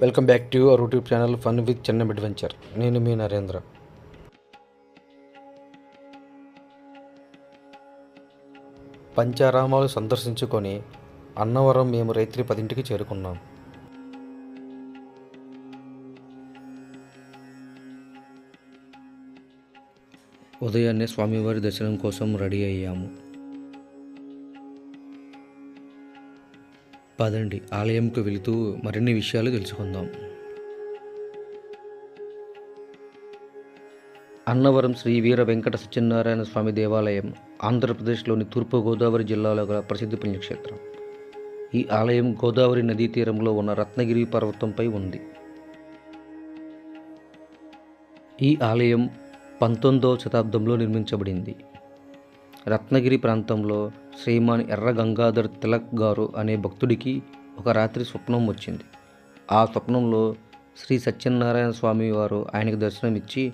Welcome back to our YouTube channel fun with Chennam adventure. నేను మీ నరేంద్ర. పంచారామాలు సందర్శించుకొని అన్నవరం మేము రైత్రి పదింటికి చేరుకున్నాం. ఉదయాన్నే స్వామివారి దర్శనం కోసం రెడీ అయ్యాము. పదండి. ఆలయంకు వెళుతూ మరిన్ని విషయాలు తెలుసుకుందాం. అన్నవరం శ్రీ వీర వెంకట సత్యనారాయణ స్వామి దేవాలయం ఆంధ్రప్రదేశ్లోని తూర్పుగోదావరి జిల్లాలో గల ప్రసిద్ధ పుణ్యక్షేత్రం. ఈ ఆలయం గోదావరి నదీ తీరంలో ఉన్న రత్నగిరి పర్వతంపై ఉంది. ఈ ఆలయం పంతొమ్మిదవ శతాబ్దంలో నిర్మించబడింది. రత్నగిరి ప్రాంతంలో శ్రీమాన్ ఎర్ర గంగాధర్ తిలక్ గారు అనే భక్తుడికి ఒక రాత్రి స్వప్నం వచ్చింది. ఆ స్వప్నంలో శ్రీ సత్యనారాయణ స్వామి వారు ఆయనకు దర్శనమిచ్చి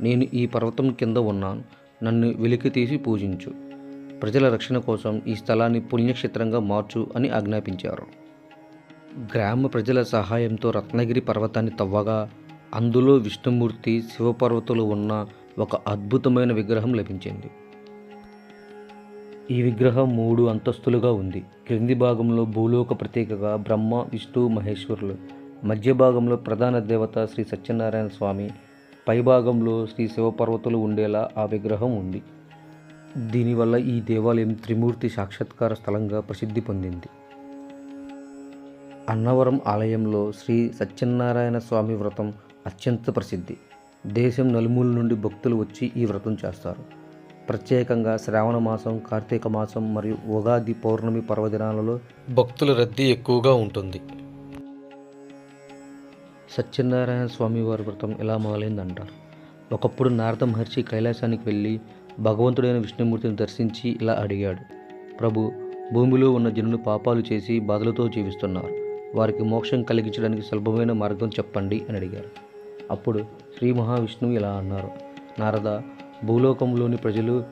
నేను ఈ పర్వతం కింద ఉన్నాను. నన్ను వెలికి తీసి పూజించు. ప్రజల రక్షణ కోసం ఈ స్థలాన్ని పుణ్యక్షేత్రంగా మార్చు అని ఆజ్ఞాపించారు. గ్రామ ప్రజల సహాయంతో రత్నగిరి పర్వతాన్ని తవ్వగా అందులో విష్ణుమూర్తి శివపర్వతులు ఉన్న ఒక అద్భుతమైన విగ్రహం లభించింది. ఈ విగ్రహం మూడు అంతస్తులుగా ఉంది. క్రింది భాగంలో భూలోక ప్రత్యేకగా బ్రహ్మ విష్ణు మహేశ్వరులు. మధ్య భాగంలో ప్రధాన దేవత శ్రీ సత్యనారాయణ స్వామి. పై భాగంలో శ్రీ శివపర్వతులు ఉండేలా ఆ విగ్రహం ఉంది. దీనివల్ల ఈ దేవాలయం త్రిమూర్తి సాక్షాత్కార స్థలంగా ప్రసిద్ధి పొందింది. అన్నవరం ఆలయంలో శ్రీ సత్యనారాయణ స్వామి వ్రతం అత్యంత ప్రసిద్ధి. దేశం నలుమూల నుండి భక్తులు వచ్చి ఈ వ్రతం చేస్తారు. ప్రత్యేకంగా శ్రావణ మాసం కార్తీక మాసం మరియు ఉగాది పౌర్ణమి పర్వదినాలలో భక్తుల రద్దీ ఎక్కువగా ఉంటుంది. సత్యనారాయణ స్వామి వారి వ్రతం ఎలా మొదలైందంటారు? ఒకప్పుడు నారద మహర్షి కైలాసానికి వెళ్ళి భగవంతుడైన విష్ణుమూర్తిని దర్శించి ఇలా అడిగాడు. ప్రభు భూమిలో ఉన్న జనులు పాపాలు చేసి బాధలతో జీవిస్తున్నారు. వారికి మోక్షం కలిగించడానికి సులభమైన మార్గం చెప్పండి అని అడిగారు. అప్పుడు శ్రీ మహావిష్ణువు ఇలా అన్నారు. నారద భూలోకంలోని ప్రజలు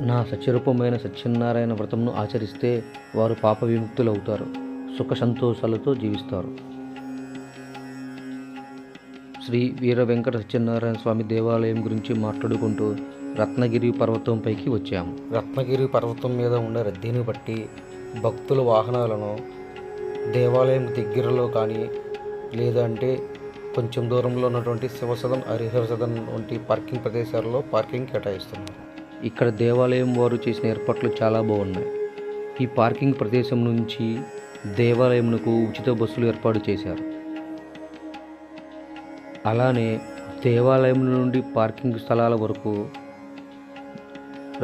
నా సత్యరూపమైన సత్యనారాయణ వ్రతంను ఆచరిస్తే వారు పాప విముక్తులవుతారు సుఖ సంతోషాలతో జీవిస్తారు. శ్రీ వీర వెంకట సత్యనారాయణ స్వామి దేవాలయం గురించి మాట్లాడుకుంటూ రత్నగిరి పర్వతంపైకి వచ్చాము. రత్నగిరి పర్వతం మీద ఉండే రద్దీని బట్టి భక్తుల వాహనాలను దేవాలయం దగ్గరలో కానీ లేదంటే కొంచెం దూరంలో ఉన్నటువంటి శివసదన్ హరిహర సదన్ వంటి పార్కింగ్ ప్రదేశాల్లో పార్కింగ్ కేటాయిస్తున్నారు. ఇక్కడ దేవాలయం వారు చేసిన ఏర్పాట్లు చాలా బాగున్నాయి. ఈ పార్కింగ్ ప్రదేశం నుంచి దేవాలయమునకు ఉచిత బస్సులు ఏర్పాటు చేశారు. అలానే దేవాలయం నుండి పార్కింగ్ స్థలాల వరకు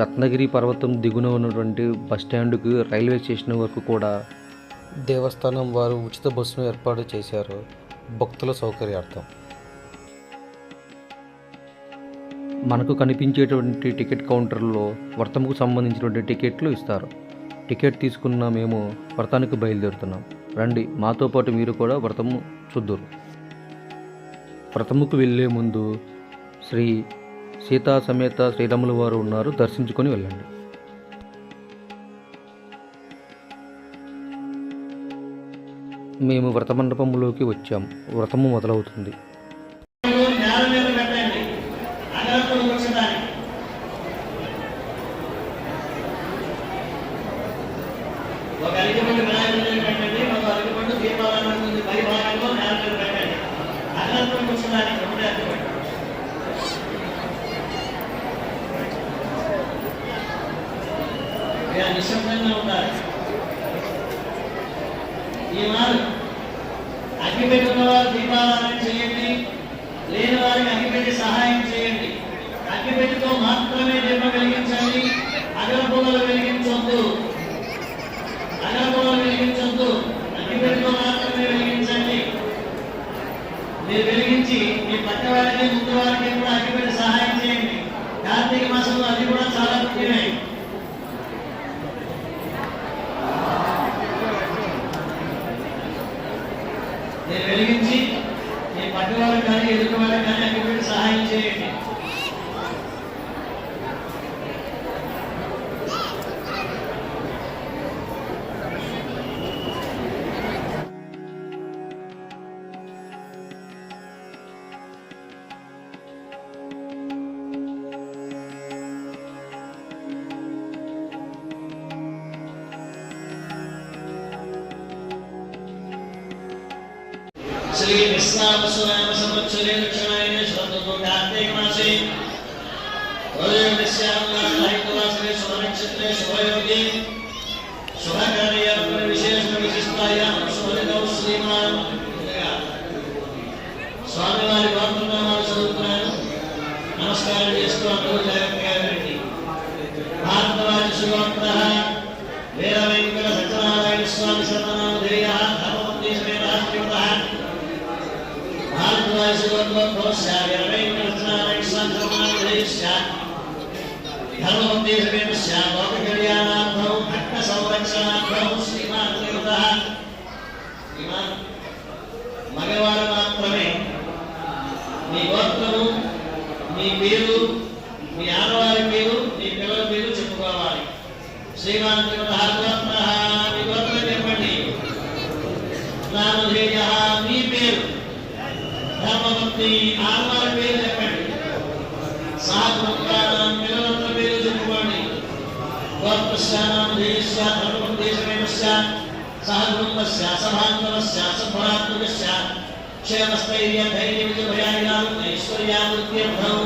రత్నగిరి పర్వతం దిగున ఉన్నటువంటి బస్ స్టాండ్కు రైల్వే స్టేషన్ వరకు కూడా దేవస్థానం వారు ఉచిత బస్సును ఏర్పాటు చేశారు. భక్తుల సౌకర్యార్థం. మనకు కనిపించేటువంటి టికెట్ కౌంటర్లో వ్రతముకు సంబంధించినటువంటి టికెట్లు ఇస్తారు. టికెట్ తీసుకున్న మేము వ్రతానికి బయలుదేరుతున్నాం. రండి మాతో పాటు మీరు కూడా వ్రతము చూద్దురు. వ్రతముకు వెళ్ళే ముందు శ్రీ సీతా సమేత శ్రీరాములు వారు ఉన్నారు. దర్శించుకొని వెళ్ళండి. మేము వ్రత మండపంలోకి వచ్చాం. వ్రతము మొదలవుతుంది. నిశ్శబ్దంగా ఉండాలి. ఈ వారు అగ్గి వారు దీపారాధన శ్రీ విశ్వావసునామ సంవత్సరే దక్షిణాయనే శ్రద్ధతో కార్తీక మాసే రోజనశ్యామలాహితవాసరే శుభనక్షత్రే శుభయోగి శుభకార్యాత్మ విశేష విశిష్టాయాం శుభలితౌ శ్రీమాన్ స్వామివారి గోత్రనామాలు చదువుతున్నాను నమస్కారం చేస్తూ అందరూ జాగ్రత్తగా వినండి భారతరాజ శివోక్త వీర వెంకట సత్యనారాయణ స్వామి సర్వనామధేయ ధర్మపతి సమేత శ్రీమత భారతరాజ శివోద్భవస్య వీర వెంకట సత్యనారాయణ స్వామి సర్వనామధేయస్య ధర్మపతి సమేతస్య లోక కళ్యాణార్థం భక్త సంరక్షణార్థం శ్రీమాన్ శ్రీమత శ్రీమాన్ మగవారు మాత్రమే మీ గోత్రము మీ పేరు మీ ఆడవారి పేరు మీ పిల్లల పేరు చెప్పుకోవాలి శ్రీమాన్ గోత్ర మీ గోత్రం చెప్పండి నామధేయ మీ పేరు మీ ఆడవారి పేరు చెప్పండి. సహపుత్రానం పిల్లలందరి పేరు చెప్పుకోండి. గోత్రస్యానామధేయస్య ధర్మపదేశమేనస్య సహకుటుంబస్య సభాంతరస్య సభాత్మకస్య క్షేమస్థైర్య ధైర్య విజయభయాయాలు ఐశ్వర్యావృత్యర్థం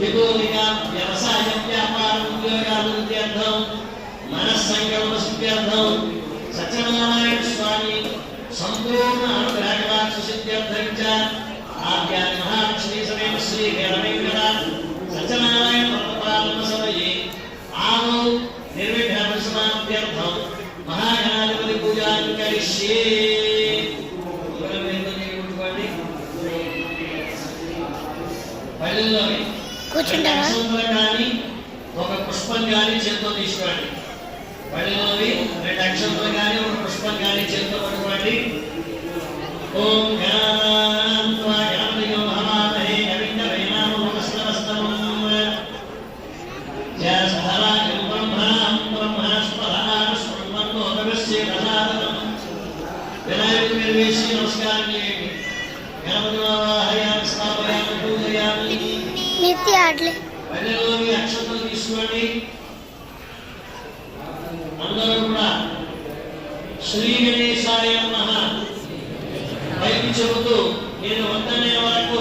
విగోలిక వ్యవసాయ వ్యాపార ఉద్యోగాభివృద్ధ్యర్థం మనస్సంకల్ప సిద్ధ్యర్థం సత్యనారాయణ స్వామి సంపూర్ణ ఆద్యాన్ని మహాలక్ష్మీ సమేత శ్రీ వీరవెంకట సత్యనారాయణ వ్రతపాలన సమయే ఆవు నిర్విఘ్న పరిసమాప్త్యర్థం మహాగణాధిపతి పూజాన్ని కరిష్యే పల్లెల్లోని కూర్చుంటారా? అక్షంతలు కానీ ఒక పుష్పం కానీ చేతితో తీసుకోండి పల్లెలోని రెండు అక్షంతలు కానీ ఒక పుష్పం కానీ చేతితో పట్టుకోండి ఓం వేసి నమస్కారం చేయండి గణపతి అక్షతలు తీసుకోండి అందరూ కూడా శ్రీ గణేశాయ నమః. పైకి చెబుతూ నేను వద్దనే వరకు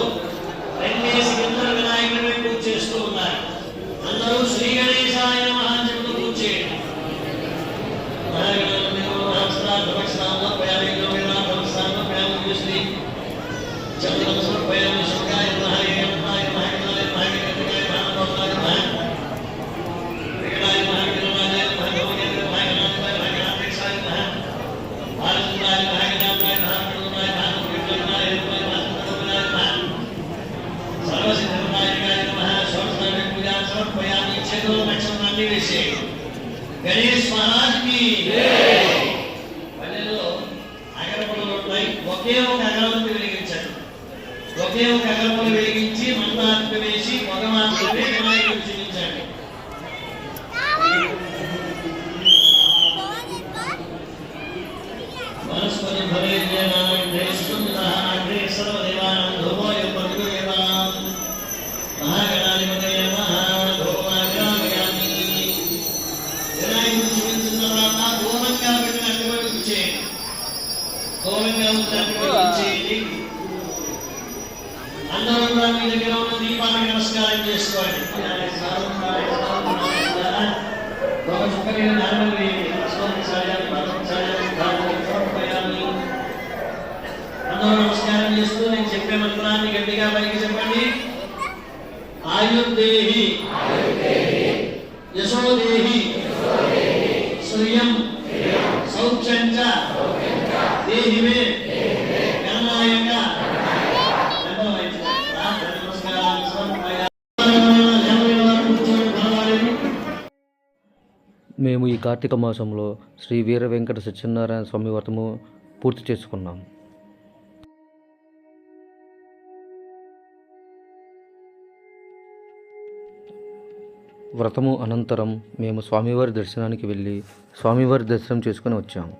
సమర్పయామి చేతుల నక్షత్రాన్ని వేసి గణేష్ మహారాజ్కి పల్లెలో పల్లెల్లో అగరబడులు ఉంటాయి ఒకే ఒక అగరబత్తి వెలిగించండి ఒకే ఒక అగరబత్తి వెలిగించి మందార్పి వేసి పొగ నమస్కారం చేస్తూ నేను చెప్పే మంత్రాన్ని గట్టిగా పైకి చెప్పండి. ఆయుర్దేహి. యశోదేహి. శ్రియం సౌఖ్యం దేహి మే మేము ఈ కార్తీక మాసంలో శ్రీ వీర వెంకట సత్యనారాయణ స్వామి వ్రతము పూర్తి చేసుకున్నాం. వ్రతము అనంతరం మేము స్వామివారి దర్శనానికి వెళ్ళి స్వామివారి దర్శనం చేసుకొని వచ్చాము.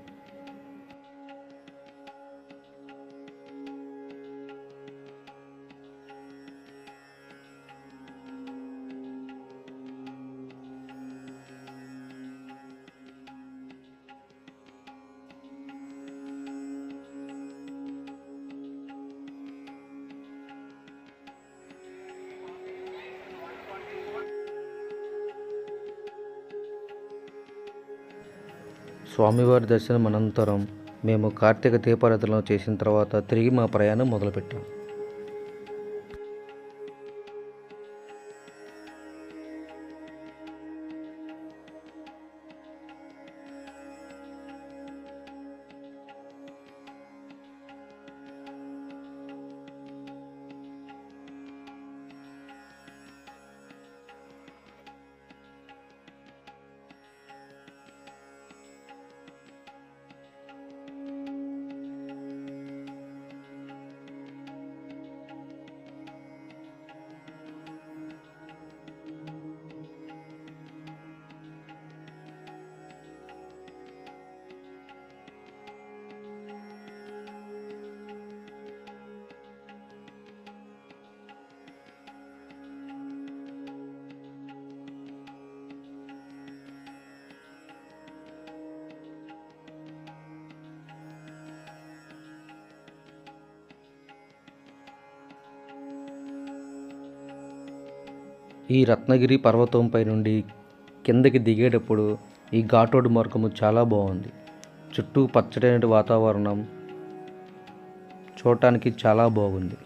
స్వామివారి దర్శనం అనంతరం మేము కార్తీక దీపారాధన చేసిన తర్వాత తిరిగి మా ప్రయాణం మొదలుపెట్టాం. ఈ రత్నగిరి పర్వతంపై నుండి కిందకి దిగేటప్పుడు ఈ ఘాటోడ్ మార్గము చాలా బాగుంది. చుట్టూ పచ్చడైన వాతావరణం చూడటానికి చాలా బాగుంది.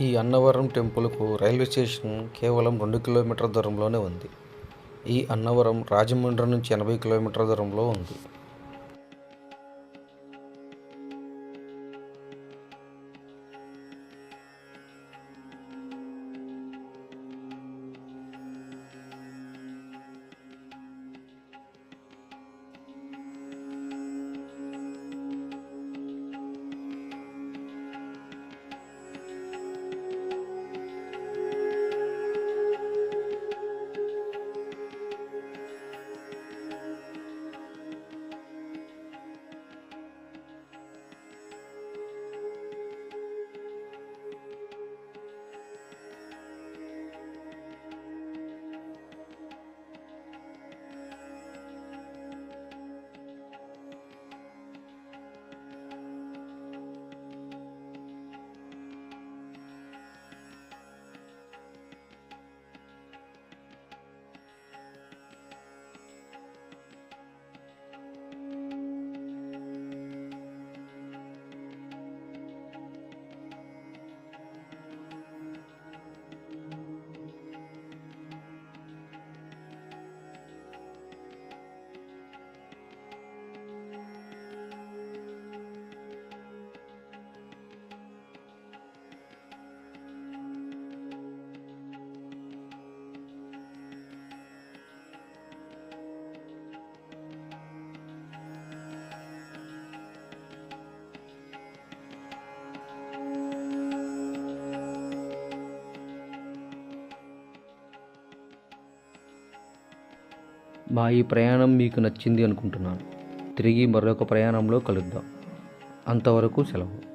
ఈ అన్నవరం టెంపుల్కు రైల్వే స్టేషన్ కేవలం రెండు కిలోమీటర్ల దూరంలోనే ఉంది. ఈ అన్నవరం రాజమండ్రి నుంచి ఎనభై కిలోమీటర్ల దూరంలో ఉంది. మా ఈ ప్రయాణం మీకు నచ్చింది అనుకుంటున్నాను. తిరిగి మరొక ప్రయాణంలో కలుద్దాం. అంతవరకు సెలవు.